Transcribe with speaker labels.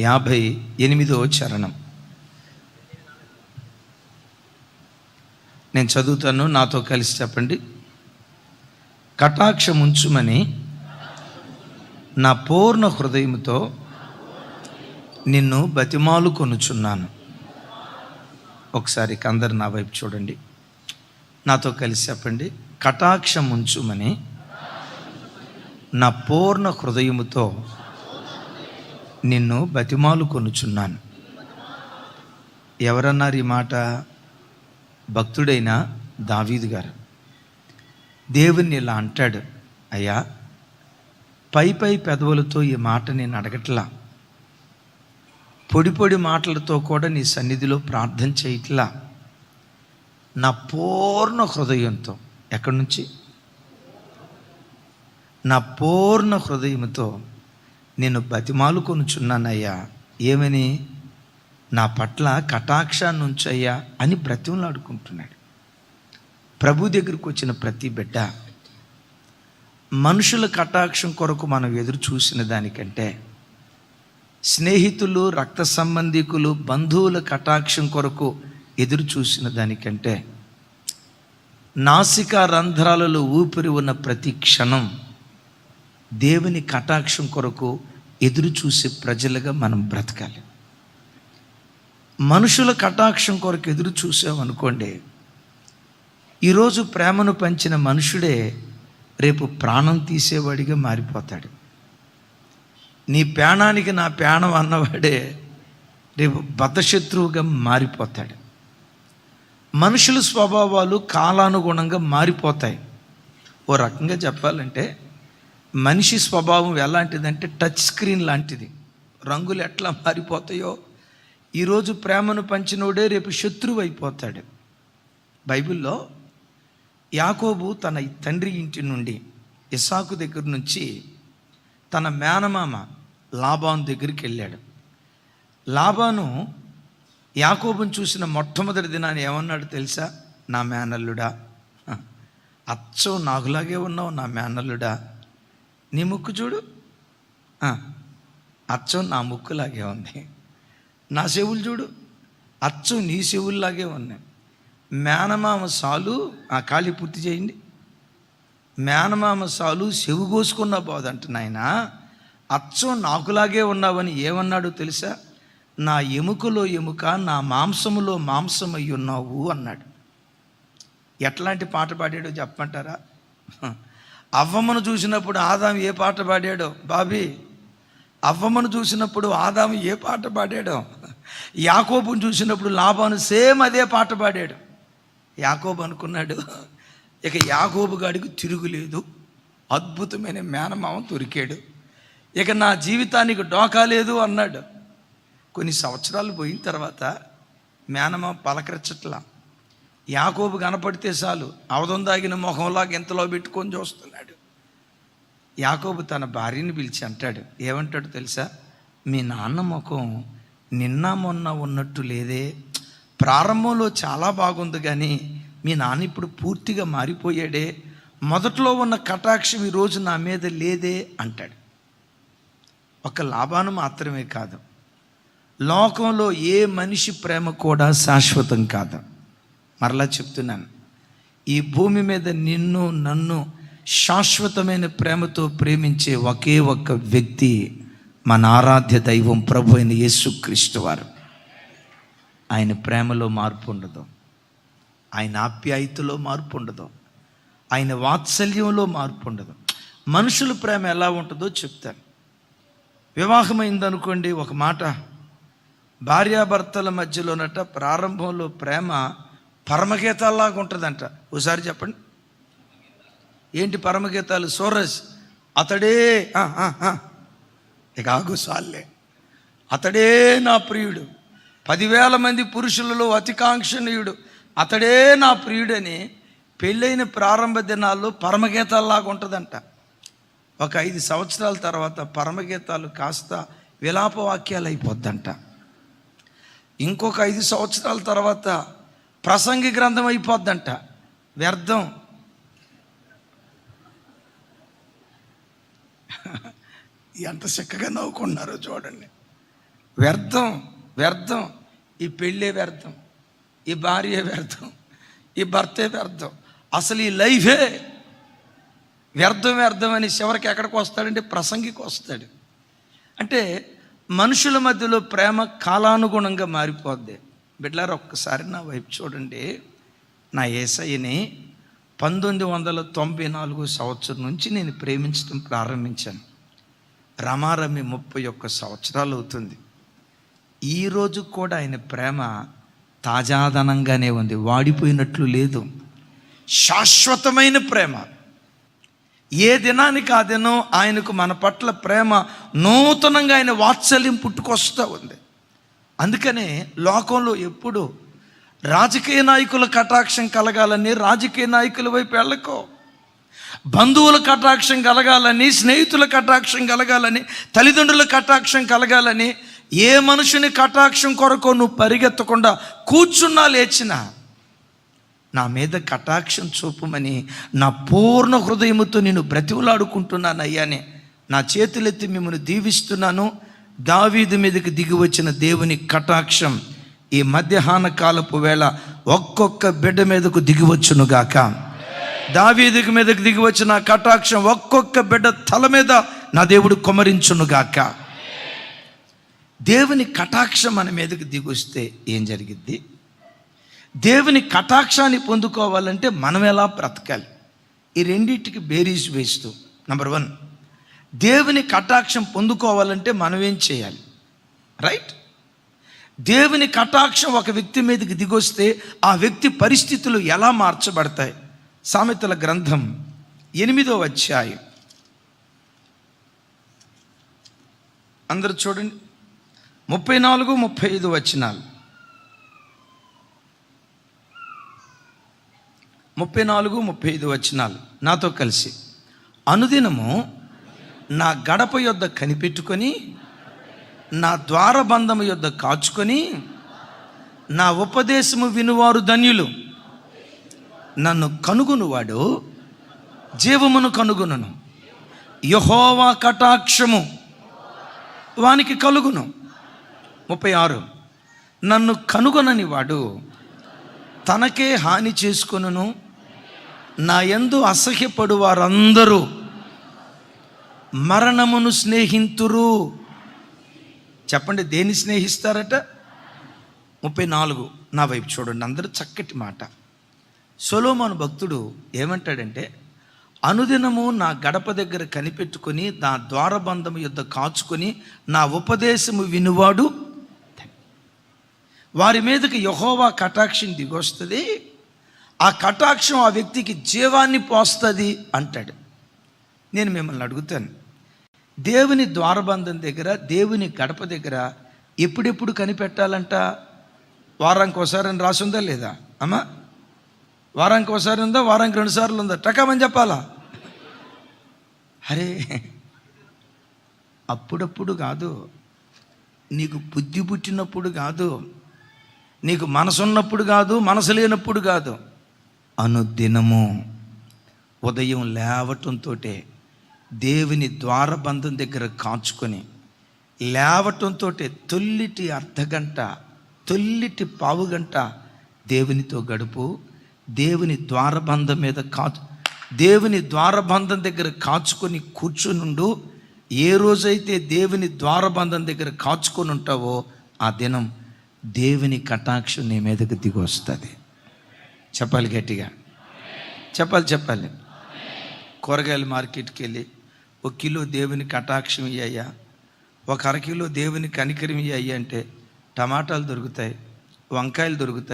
Speaker 1: యాభై ఎనిమిదో చరణం. నేను చదువుతాను నాతో కలిసి చెప్పండి. కటాక్షం ఉంచుమని నా పూర్ణ హృదయంతో నిన్ను బతిమాలు కొనుచున్నాను. ఒకసారి అందరు నా వైపు చూడండి. నాతో కలిసి చెప్పండి. కటాక్షం ఉంచుమని నా పూర్ణ హృదయముతో నిన్ను బతిమాలు కొనుచున్నాను. ఎవరన్నారు ఈ మాట? భక్తుడైన దావీదు గారు. దేవుణ్ణి ఇలా అంటాడు అయ్యా పై పై పెదవులతో ఈ మాట నేను అడగట్లా? పొడి పొడి మాటలతో కూడా నీ సన్నిధిలో ప్రార్థన చేయట్లా? నా పూర్ణ హృదయంతో. ఎక్కడి నుంచి? నా పూర్ణ హృదయంతో నేను బతిమాలు కొనుచున్నానయ్యా ఏమని? నా పట్ల కటాక్షాన్ని ఉంచయ్యా అని బ్రతిమలాడుకుంటున్నాడు. ప్రభు దగ్గరికి వచ్చిన ప్రతి బిడ్డ మనుషుల కటాక్షం కొరకు మనం ఎదురు చూసిన దానికంటే స్నేహితులు రక్త సంబంధికులు బంధువుల కటాక్షం కొరకు ఎదురు చూసిన దానికంటే నాసికా రంధ్రాలలో ఊపిరి ఉన్న ప్రతి క్షణం దేవుని కటాక్షం కొరకు ఎదురు చూసే ప్రజలుగా మనం బ్రతకాలి. మనుషుల కటాక్షం కొరకు ఎదురు చూసామనుకోండి ఈరోజు ప్రేమను పంచిన మనుషుడే రేపు ప్రాణం తీసేవాడిగా మారిపోతాడు. నీ ప్రాణానికి నా ప్రాణం అన్నవాడే రేపు బద్ధశత్రువుగా మారిపోతాడు. మనుషుల స్వభావాలు కాలానుగుణంగా మారిపోతాయి. ఓ రకంగా చెప్పాలంటే మనిషి స్వభావం ఎలాంటిదంటే టచ్ స్క్రీన్ లాంటిది. రంగులు ఎట్లా మారిపోతాయో. ఈరోజు ప్రేమను పంచినోడే రేపు శత్రువు అయిపోతాడు బైబిల్లో యాకోబు తన తండ్రి ఇంటి నుండి ఇసాకు దగ్గర నుంచి తన మేనమామ లాబాను దగ్గరికి వెళ్ళాడు. లాబాను యాకోబుని చూసిన మొట్టమొదటి దినాన్ని ఏమన్నాడు తెలుసా? నా మేనల్లుడా అచ్చం నాకులాగే ఉన్నావు నా మేనల్లుడా నీ ముక్కు చూడు. అచ్చం నా ముక్కులాగే ఉంది. నా చెవులు చూడు. అచ్చం నీ చెవుల్లాగే ఉన్నాయి. మేనమామ సాలు ఆ ఖాళీ పూర్తి చేయండి. మేనమామ సాలు చెవు కోసుకున్న పోదంట నాయన. అచ్చం నాకులాగే ఉన్నావని ఏమన్నాడు తెలుసా? నా ఎముకలో ఎముక నా మాంసములో మాంసం ఉన్నావు అన్నాడు. ఎట్లాంటి పాట పాడాడో చెప్పమంటారా? అవ్వమ్మను చూసినప్పుడు ఆదాం ఏ పాట పాడాడో? బాబీ అవ్వమ్మను చూసినప్పుడు ఆదాము ఏ పాట పాడాడో? యాకోబును చూసినప్పుడు లాభాను సేమ్ అదే పాట పాడాడు. యాకోబు అనుకున్నాడు ఇక యాకోబు గాడికి తిరుగులేదు అద్భుతమైన మేనమామ దొరికాడు. ఇక నా జీవితానికి డోకా లేదు అన్నాడు. కొన్ని సంవత్సరాలు పోయిన తర్వాత మేనమామ పలకరించట్లా. యాకోబు కనపడితే చాలు అవధం దాగిన మొహంలాగా ఎంతలో పెట్టుకొని చూస్తున్నాడు. యాకోబు తన భార్యని పిలిచి అంటాడు ఏమంటాడు తెలుసా? మీ నాన్న ముఖం నిన్న మొన్న ఉన్నట్టు లేదే. ప్రారంభంలో చాలా బాగుంది కానీ మీ నాన్న ఇప్పుడు పూర్తిగా మారిపోయాడే. మొదట్లో ఉన్న కటాక్షం ఈరోజు నా మీద లేదే అంటాడు. ఒక లాభాను మాత్రమే కాదు లోకంలో ఏ మనిషి ప్రేమ కూడా శాశ్వతం కాదు. మరలా చెప్తున్నాను. ఈ భూమి మీద నిన్ను నన్ను శాశ్వతమైన ప్రేమతో ప్రేమించే ఒకే ఒక్క వ్యక్తి మన ఆరాధ్య దైవం ప్రభు అయిన యేసుక్రీస్తు వారు. ఆయన ప్రేమలో మార్పు ఉండదు. ఆయన ఆప్యాయతలో మార్పు ఉండదు. ఆయన వాత్సల్యంలో మార్పు ఉండదు. మనుషుల ప్రేమ ఎలా ఉంటుందో చెప్తాను. వివాహమైందనుకోండి ఒక మాట. భార్యాభర్తల మధ్యలోనట ప్రారంభంలో ప్రేమ పరమగీతాల్లాగా ఉంటుందంట. ఒకసారి చెప్పండి. ఏంటి పరమగీతాలు? సూరజ్ అతడే ఇక ఆగు సాల్లే. అతడే నా ప్రియుడు. పదివేల మంది పురుషులలో అతికాంక్షణీయుడు. అతడే నా ప్రియుడని పెళ్ళైన ప్రారంభ దినాల్లో పరమగీతాల్లాగా ఉంటుందంట. ఒక ఐదు సంవత్సరాల తర్వాత పరమగీతాలు కాస్త విలాప వాక్యాలు అయిపోద్దంట ఇంకొక ఐదు సంవత్సరాల తర్వాత ప్రసంగి గ్రంథం అయిపోద్దంట. వ్యర్థం. ఎంత చక్కగా నవ్వుకున్నారో చూడండి. వ్యర్థం వ్యర్థం. ఈ పెళ్ళే వ్యర్థం. ఈ భార్య వ్యర్థం. ఈ భర్తే వ్యర్థం. అసలు ఈ లైఫే వ్యర్థం వ్యర్థం అని చివరికి ఎక్కడికి వస్తాడంటే ప్రసంగికి వస్తాడు. అంటే మనుషుల మధ్యలో ప్రేమ కాలానుగుణంగా మారిపోద్ది. బిడ్లారు ఒక్కసారి నా వైపు చూడండి. నా ఏసయ్యని పంతొమ్మిది వందల తొంభై నాలుగు సంవత్సరం నుంచి నేను ప్రేమించడం ప్రారంభించాను. రమారమి ముప్పై ఒక్క సంవత్సరాలు అవుతుంది. ఈరోజు కూడా ఆయన ప్రేమ తాజాదనంగానే ఉంది. వాడిపోయినట్లు లేదు. శాశ్వతమైన ప్రేమ. ఏ దినానికి ఆ దినం ఆయనకు మన పట్ల ప్రేమ నూతనంగా ఆయన వాత్సల్యం పుట్టుకొస్తూ ఉంది. అందుకనే లోకంలో ఎప్పుడు రాజకీయ నాయకుల కటాక్షం కలగాలని రాజకీయ నాయకుల వైపు వెళ్ళకో. బంధువుల కటాక్షం కలగాలని స్నేహితుల కటాక్షం కలగాలని తల్లిదండ్రుల కటాక్షం కలగాలని ఏ మనుషుని కటాక్షం కొరకు నువ్వు పరిగెత్తకుండా కూర్చున్నా లేచినా నా మీద కటాక్షం చూపమని నా పూర్ణ హృదయముతో నేను బ్రతివులాడుకుంటున్నాను అయ్యానే నా చేతులెత్తి మిమ్మల్ని దీవిస్తున్నాను. దావీదు మీదకి దిగి వచ్చిన దేవుని కటాక్షం ఈ మధ్యాహ్న కాలపు వేళ ఒక్కొక్క బిడ్డ మీదకు దిగివచ్చునుగాక దావీదికి మీదకి దిగి వచ్చిన కటాక్షం ఒక్కొక్క బిడ్డ తల మీద నా దేవుడు కుమరించునుగాక దేవుని కటాక్షం మన మీదకి దిగొస్తే ఏం జరిగిద్ది? దేవుని కటాక్షాన్ని పొందుకోవాలంటే మనం ఎలా బ్రతకాలి? ఈ రెండింటికి బేరీస్ వేస్తూ నంబర్ వన్ దేవుని కటాక్షం పొందుకోవాలంటే మనం ఏం చేయాలి? రైట్ దేవుని కటాక్షం ఒక వ్యక్తి మీదకి దిగొస్తే ఆ వ్యక్తి పరిస్థితులు ఎలా మార్చబడతాయి? సామెతల గ్రంథం ఎనిమిదో అధ్యాయం. అందరూ చూడండి. ముప్పై నాలుగు ముప్పై ఐదు వచ్చినాలు ముప్పై నాలుగు ముప్పై ఐదు వచ్చినాలు నాతో కలిసి. అనుదినము నా గడప యొద్ద కనిపెట్టుకొని నా ద్వారబంధము యొద్ద కాచుకొని నా ఉపదేశము వినువారు ధన్యులు. నన్ను కనుగొనువాడు జీవమును కనుగొనను. యహోవా కటాక్షము వానికి కలుగును. ముప్పై ఆరు. నన్ను కనుగొనని వాడు తనకే హాని చేసుకొనును. నా ఎందు అసహ్యపడు వారందరూ మరణమును స్నేహింతురు. చెప్పండి దేన్ని స్నేహిస్తారట? ముప్పై నాలుగు. నా వైపు చూడండి అందరూ చక్కటి మాట. సొలోమాను భక్తుడు ఏమంటాడంటే అనుదినము నా గడప దగ్గర కనిపెట్టుకొని నా ద్వారబంధము యుద్ధ కాచుకొని నా ఉపదేశము వినువాడు. వారి మీదకి యహోవా కటాక్షం దిగొస్తుంది. ఆ కటాక్షం ఆ వ్యక్తికి జీవాన్ని పోస్తుంది అంటాడు. నేను మిమ్మల్ని అడుగుతాను దేవుని ద్వారబంధం దగ్గర దేవుని గడప దగ్గర ఎప్పుడెప్పుడు కనిపెట్టాలంట? వారానికి ఒకసారి అని రాసి ఉందా లేదా? అమ్మా వారానికి ఒకసారి ఉందా? వారానికి రెండు సార్లు ఉందా? టకామని చెప్పాలా? అరే అప్పుడప్పుడు కాదు. నీకు బుద్ధి పుట్టినప్పుడు కాదు. నీకు మనసున్నప్పుడు కాదు మనసు లేనప్పుడు కాదు. అనుదినము ఉదయం లేవటంతో దేవుని ద్వారబంధం దగ్గర కాచుకొని లేవటంతో తొల్లిటి అర్ధగంట తొల్లిటి పావుగంట దేవునితో గడుపు. దేవుని ద్వారబంధం మీద కాచు దేవుని ద్వారబంధం దగ్గర కాచుకొని కూర్చునుండు. ఏ రోజైతే దేవుని ద్వారబంధం దగ్గర కాచుకొని ఉంటావో ఆ దినం దేవుని కటాక్షం నీ మీదకి దిగి వస్తుంది. చెప్పాలి గట్టిగా? చెప్పాలి చెప్పాలి. కూరగాయల మార్కెట్కి వెళ్ళి ఒక కిలో దేవుని కటాక్షం ఇయ్యయ్యా. ఒక అరకిలో దేవుని కనికరం ఇయ్యయ్యా అంటే టమాటాలు దొరుకుతాయి వంకాయలు దొరుకుతాయి.